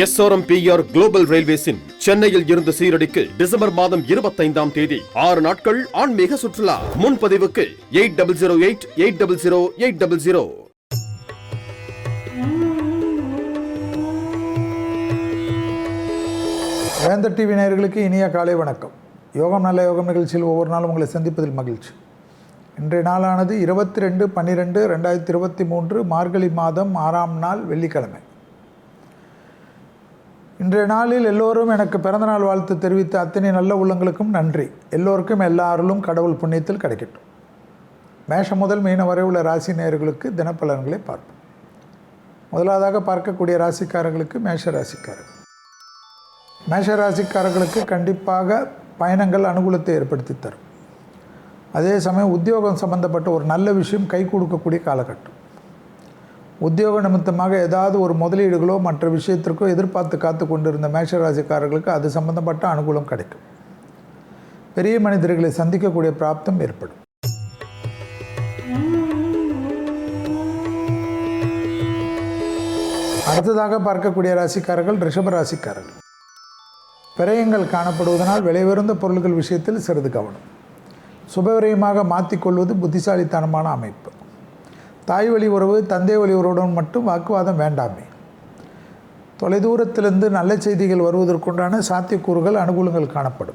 SRMPR global ரயில்வேஸின் சென்னையில் இருந்து சீரடிக்கு December மாதம் இருபத்தைந்தாம் தேதி ஆறு நாட்கள் ஆன்மீக சுற்றுலா. முன்பதிவுக்கு eight double zero eight eight double zero eight double zero. Vendhar TV நேயர்களுக்கு இனிய காலை வணக்கம். யோகம் நல்ல யோகம் நிகழ்ச்சியில் ஒவ்வொரு நாளும் உங்களை சந்திப்பதில் மகிழ்ச்சி. இன்றைய நாளானது இருபத்தி ரெண்டு பன்னிரெண்டு ரெண்டாயிரத்தி இருபத்தி மூன்று மார்கழி மாதம் ஆறாம் நாள் வெள்ளிக்கிழமை. இன்றைய நாளில் எல்லோரும் எனக்கு பிறந்தநாள் வாழ்த்து தெரிவித்த அத்தனை நல்ல உள்ளங்களுக்கும் நன்றி. எல்லோருக்கும் எல்லா அருளும் கடவுள் புண்ணியத்தில் கிடைக்கட்டும். மேஷம் முதல் மீன வரை உள்ள ராசி நேயர்களுக்கு தினப்பலன்களை பார்ப்போம். முதலாவதாக பார்க்கக்கூடிய ராசிக்காரர்களுக்கு மேஷ ராசிக்காரர்கள். மேஷ ராசிக்காரர்களுக்கு கண்டிப்பாக பயணங்கள் அனுகூலத்தை ஏற்படுத்தி தரும். அதே சமயம் உத்தியோகம் சம்பந்தப்பட்ட ஒரு நல்ல விஷயம் கை கொடுக்கக்கூடிய காலகட்டம். உத்தியோக நிமித்தமாக ஏதாவது ஒரு முதலீடுகளோ மற்ற விஷயத்திற்கோ எதிர்பார்த்து காத்து கொண்டிருந்த மேஷராசிக்காரர்களுக்கு அது சம்பந்தப்பட்ட அனுகூலம் கிடைக்கும். பெரிய மனிதர்களை சந்திக்கக்கூடிய பிராப்தம் ஏற்படும். அடுத்ததாக பார்க்கக்கூடிய ராசிக்காரர்கள் ரிஷப ராசிக்காரர்கள். விரயங்கள் காணப்படுவதனால் விலையுயர்ந்த பொருட்கள் விஷயத்தில் சிறிது கவனம். சுபவிரயமாக மாற்றிக்கொள்வது புத்திசாலித்தனமான அமைப்பு. தாய் வழி உறவு தந்தை வழி உறவுடன் மட்டும் வாக்குவாதம் வேண்டாமே. தொலைதூரத்திலிருந்து நல்ல செய்திகள் வருவதற்குண்டான சாத்தியக்கூறுகள் அனுகூலங்கள் காணப்படும்.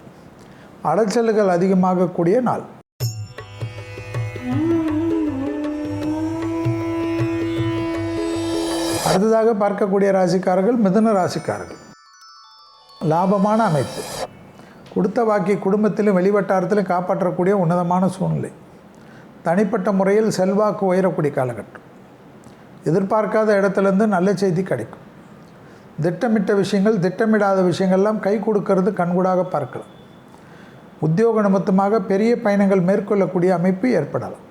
அலைச்சல்கள் அதிகமாகக்கூடிய நாள். அடுத்ததாக பார்க்கக்கூடிய ராசிக்காரர்கள் மிதன ராசிக்காரர்கள். லாபமான அமைப்பு. கொடுத்த வாக்கி குடும்பத்திலும் வெளிவட்டாரத்திலும் காப்பாற்றக்கூடிய உன்னதமான சூழ்நிலை. தனிப்பட்ட முறையில் செல்வாக்கு உயரக்கூடிய காலகட்டம். எதிர்பார்க்காத இடத்துலேருந்து நல்ல செய்தி கிடைக்கும். திட்டமிட்ட விஷயங்கள் திட்டமிடாத விஷயங்கள்லாம் கை கொடுக்கறது கண்கூடாக பார்க்கலாம். உத்தியோக நிமித்தமாக பெரிய பயணங்கள் மேற்கொள்ளக்கூடிய அமைப்பு ஏற்படலாம்.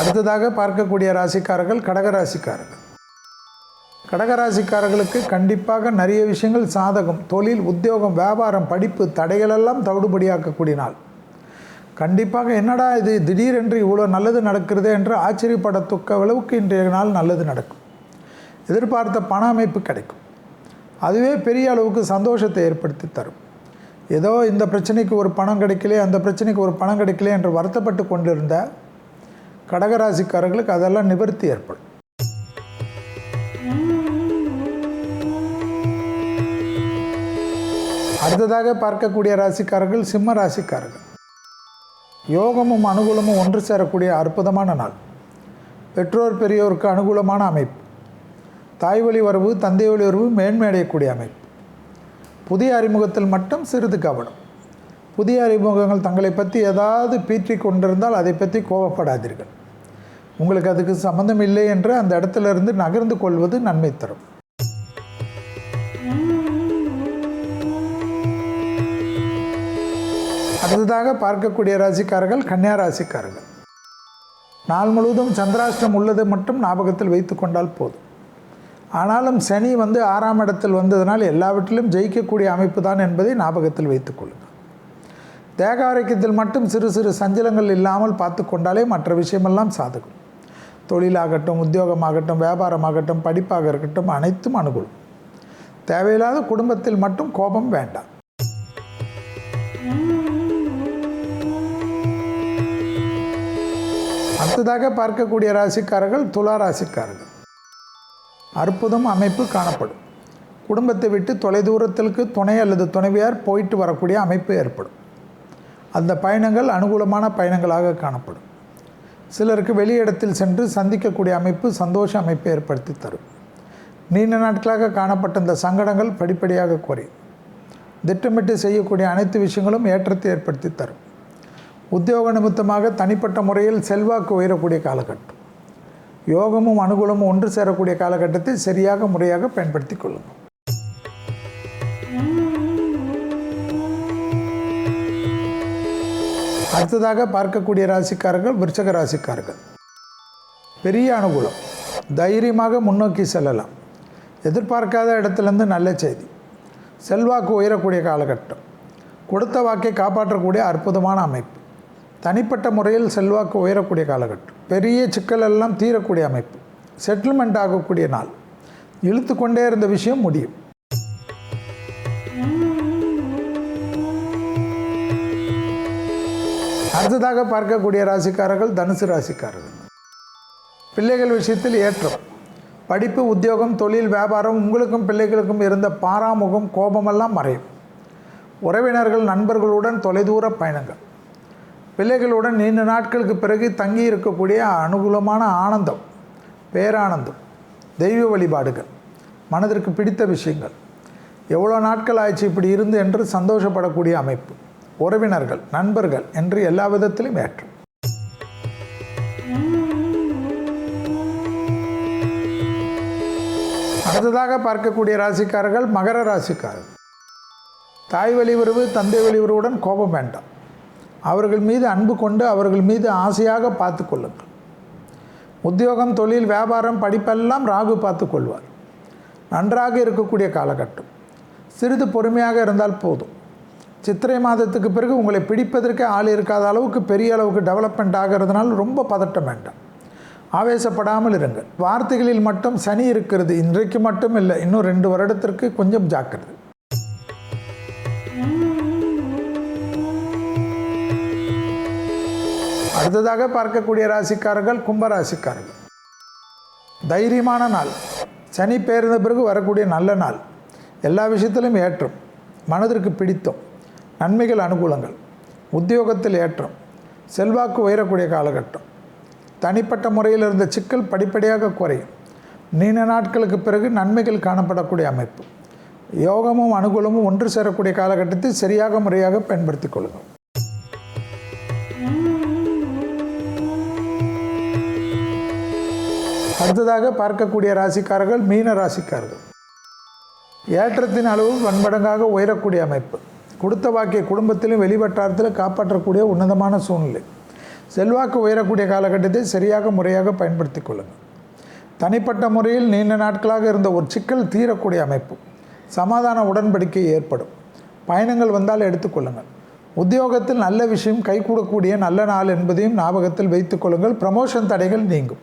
அடுத்ததாக பார்க்கக்கூடிய ராசிக்காரர்கள் கடக ராசிக்காரர்கள். கடகராசிக்காரர்களுக்கு கண்டிப்பாக நிறைய விஷயங்கள் சாதகம் தொழில் உத்தியோகம் வியாபாரம் படிப்பு தடைகளெல்லாம் தவிடுபடியாக்கக்கூடிய நாள். கண்டிப்பாக என்னடா இது திடீரென்று இவ்வளோ நல்லது நடக்கிறது என்று ஆச்சரியப்படத்தக்க அளவுக்கு இன்றைய நாள் நல்லது நடக்கும். எதிர்பார்த்த பண அமைப்பு கிடைக்கும். அதுவே பெரிய அளவுக்கு சந்தோஷத்தை ஏற்படுத்தி தரும். ஏதோ இந்த பிரச்சனைக்கு ஒரு பணம் கிடைக்கலே அந்த பிரச்சனைக்கு ஒரு பணம் கிடைக்கலே என்று வருத்தப்பட்டு கொண்டிருந்த கடகராசிக்காரர்களுக்கு அதெல்லாம் நிவர்த்தி ஏற்படும். அடுத்ததாக பார்க்கக்கூடிய ராசிக்காரர்கள் சிம்ம ராசிக்காரர்கள். யோகமும் அனுகூலமும் ஒன்று சேரக்கூடிய அற்புதமான நாள். பெற்றோர் பெரியோருக்கு அனுகூலமான அமைப்பு. தாய் வழி வரவு தந்தை வழி வரவு மேன்மையடையக்கூடிய அமைப்பு. புதிய அறிமுகத்தில் மட்டும் சிறிது கவனம். புதிய அறிமுகங்கள் தங்களை பற்றி ஏதாவது பீற்றி கொண்டிருந்தால் அதை பற்றி கோபப்படாதீர்கள். உங்களுக்கு அதுக்கு சம்மந்தம் இல்லை என்று அந்த இடத்துல இருந்து நகர்ந்து கொள்வது நன்மை தரும். அடுத்ததாக பார்க்கக்கூடிய ராசிக்காரர்கள் கன்னியா ராசிக்காரர்கள். நாள் முழுவதும் சந்திராஷ்டம் உள்ளது மட்டும் ஞாபகத்தில் வைத்து கொண்டால் போதும். ஆனாலும் சனி வந்து ஆறாம் இடத்தில் வந்ததனால் எல்லாவற்றிலும் ஜெயிக்கக்கூடிய அமைப்பு தான் என்பதை ஞாபகத்தில் வைத்துக் கொள்ளுங்கள். தேக ஆரோக்கியத்தில் மட்டும் சிறு சிறு சஞ்சலங்கள் இல்லாமல் பார்த்து கொண்டாலே மற்ற விஷயமெல்லாம் சாதகம். தொழிலாகட்டும் உத்தியோகமாகட்டும் வியாபாரமாகட்டும் படிப்பாக இருக்கட்டும் அனைத்தும் அனுகூலம். தேவையில்லாத குடும்பத்தில் மட்டும் கோபம் வேண்டாம். அடுத்ததாக பார்க்கக்கூடிய ராசிக்காரர்கள் துலா ராசிக்காரர்கள். அற்புதம் அமைப்பு காணப்படும். குடும்பத்தை விட்டு தொலைதூரத்திற்கு துணை அல்லது துணைவியார் போயிட்டு வரக்கூடிய அமைப்பு ஏற்படும். அந்த பயணங்கள் அனுகூலமான பயணங்களாக காணப்படும். சிலருக்கு வெளியிடத்தில் சென்று சந்திக்கக்கூடிய அமைப்பு சந்தோஷ அமைப்பை ஏற்படுத்தி தரும். நீண்ட நாட்களாக காணப்பட்ட இந்த சங்கடங்கள் படிப்படியாக குறையும். திட்டமிட்டு செய்யக்கூடிய அனைத்து விஷயங்களும் ஏற்றத்தை ஏற்படுத்தி தரும். உத்தியோக நிமித்தமாக தனிப்பட்ட முறையில் செல்வாக்கு உயரக்கூடிய காலகட்டம். யோகமும் அனுகூலமும் ஒன்று சேரக்கூடிய காலகட்டத்தை சரியாக முறையாக பயன்படுத்தி கொள்ளுங்கள் அடுத்ததாக பார்க்கக்கூடிய ராசிக்காரர்கள் விருச்சக ராசிக்காரர்கள். பெரிய அனுகூலம். தைரியமாக முன்னோக்கி செல்லலாம். எதிர்பார்க்காத இடத்துலேருந்து நல்ல செய்தி. செல்வாக்கு உயரக்கூடிய காலகட்டம். கொடுத்த வாக்கை காப்பாற்றக்கூடிய அற்புதமான அமைப்பு. தனிப்பட்ட முறையில் செல்வாக்கு உயரக்கூடிய காலகட்டம். பெரிய சிக்கல் எல்லாம் தீரக்கூடிய அமைப்பு. செட்டில்மெண்ட் ஆகக்கூடிய நாள். இழுத்து கொண்டே இருந்த விஷயம் முடியும். அடுத்ததாக பார்க்கக்கூடிய ராசிக்காரர்கள் தனுசு ராசிக்காரர்கள். பிள்ளைகள் விஷயத்தில் ஏற்றம். படிப்பு உத்தியோகம் தொழில் வியாபாரம் உங்களுக்கும் பிள்ளைகளுக்கும் இருந்த பாராமுகம் கோபமெல்லாம் மறையும். உறவினர்கள் நண்பர்களுடன் தொலைதூர பயணங்கள். பிள்ளைகளுடன் நீண்ட நாட்களுக்கு பிறகு தங்கி இருக்கக்கூடிய அனுகூலமான ஆனந்தம் பேரானந்தம் தெய்வ வழிபாடுகள் மனதிற்கு பிடித்த விஷயங்கள். எவ்வளோ நாட்கள் ஆயிடுச்சு இப்படி இருந்து என்று சந்தோஷப்படக்கூடிய அமைப்பு. உறவினர்கள் நண்பர்கள் என்று எல்லா விதத்திலும் ஏற்றம். அடுத்ததாக பார்க்கக்கூடிய ராசிக்காரர்கள் மகர ராசிக்காரர்கள் தாய் வழி உறவு தந்தை வழி உறவுடன் கோபம் வேண்டாம். அவர்கள் மீது அன்பு கொண்டு அவர்கள் மீது ஆசையாக பார்த்து கொள்ளுங்கள். உத்தியோகம் தொழில் வியாபாரம் படிப்பெல்லாம் ராகு பார்த்து கொள்வார். நன்றாக இருக்கக்கூடிய காலகட்டம். சிறிது பொறுமையாக இருந்தால் போதும். சித்திரை மாதத்துக்கு பிறகு உங்களை பிடிப்பதற்கே ஆள் இருக்காத அளவுக்கு பெரிய அளவுக்கு டெவலப்மெண்ட் ஆகிறதுனால ரொம்ப பதட்டம் வேண்டாம். ஆவேசப்படாமல் இருங்கள். வார்த்தைகளில் மட்டும் சனி இருக்கிறது. இன்றைக்கு மட்டும் இல்லை. இன்னும் ரெண்டு வருடத்திற்கு கொஞ்சம் ஜாக்கிரதை. அடுத்ததாக பார்க்கக்கூடிய ராசிக்காரர்கள் கும்பராசிக்காரர்கள். தைரியமான நாள். சனி பெயர்ந்த பிறகு வரக்கூடிய நல்ல நாள். எல்லா விஷயத்திலும் ஏற்றம். மனதிற்கு பிடித்தம். நன்மைகள் அனுகூலங்கள். உத்தியோகத்தில் ஏற்றம். செல்வாக்கு உயரக்கூடிய காலகட்டம். தனிப்பட்ட முறையில் இருந்த சிக்கல் படிப்படியாக குறையும். நீண்ட நாட்களுக்கு பிறகு நன்மைகள் காணப்படக்கூடிய அமைப்பு. யோகமும் அனுகூலமும் ஒன்று சேரக்கூடிய காலகட்டத்தை சரியாக முறையாக பயன்படுத்திக் கொள்ளுங்கள். அடுத்ததாக பார்க்கக்கூடிய ராசிக்காரர்கள் மீன ராசிக்காரர்கள். ஏற்றத்தின் அளவு பன்மடங்காக உயரக்கூடிய அமைப்பு. கொடுத்த வாக்கிய குடும்பத்திலும் வெளிவட்டாரத்தில் காப்பாற்றக்கூடிய உன்னதமான சூழ்நிலை. செல்வாக்கு உயரக்கூடிய காலகட்டத்தை சரியாக முறையாக பயன்படுத்தி கொள்ளுங்கள். தனிப்பட்ட முறையில் நீண்ட நாட்களாக இருந்த ஒரு சிக்கல் தீரக்கூடிய அமைப்பு. சமாதான உடன்படிக்கை ஏற்படும். பயணங்கள் வந்தால் எடுத்துக்கொள்ளுங்கள் உத்தியோகத்தில் நல்ல விஷயம் கைகூடக்கூடிய நல்ல நாள் என்பதையும் ஞாபகத்தில் வைத்துக்கொள்ளுங்கள் ப்ரமோஷன் தடைகள் நீங்கும்.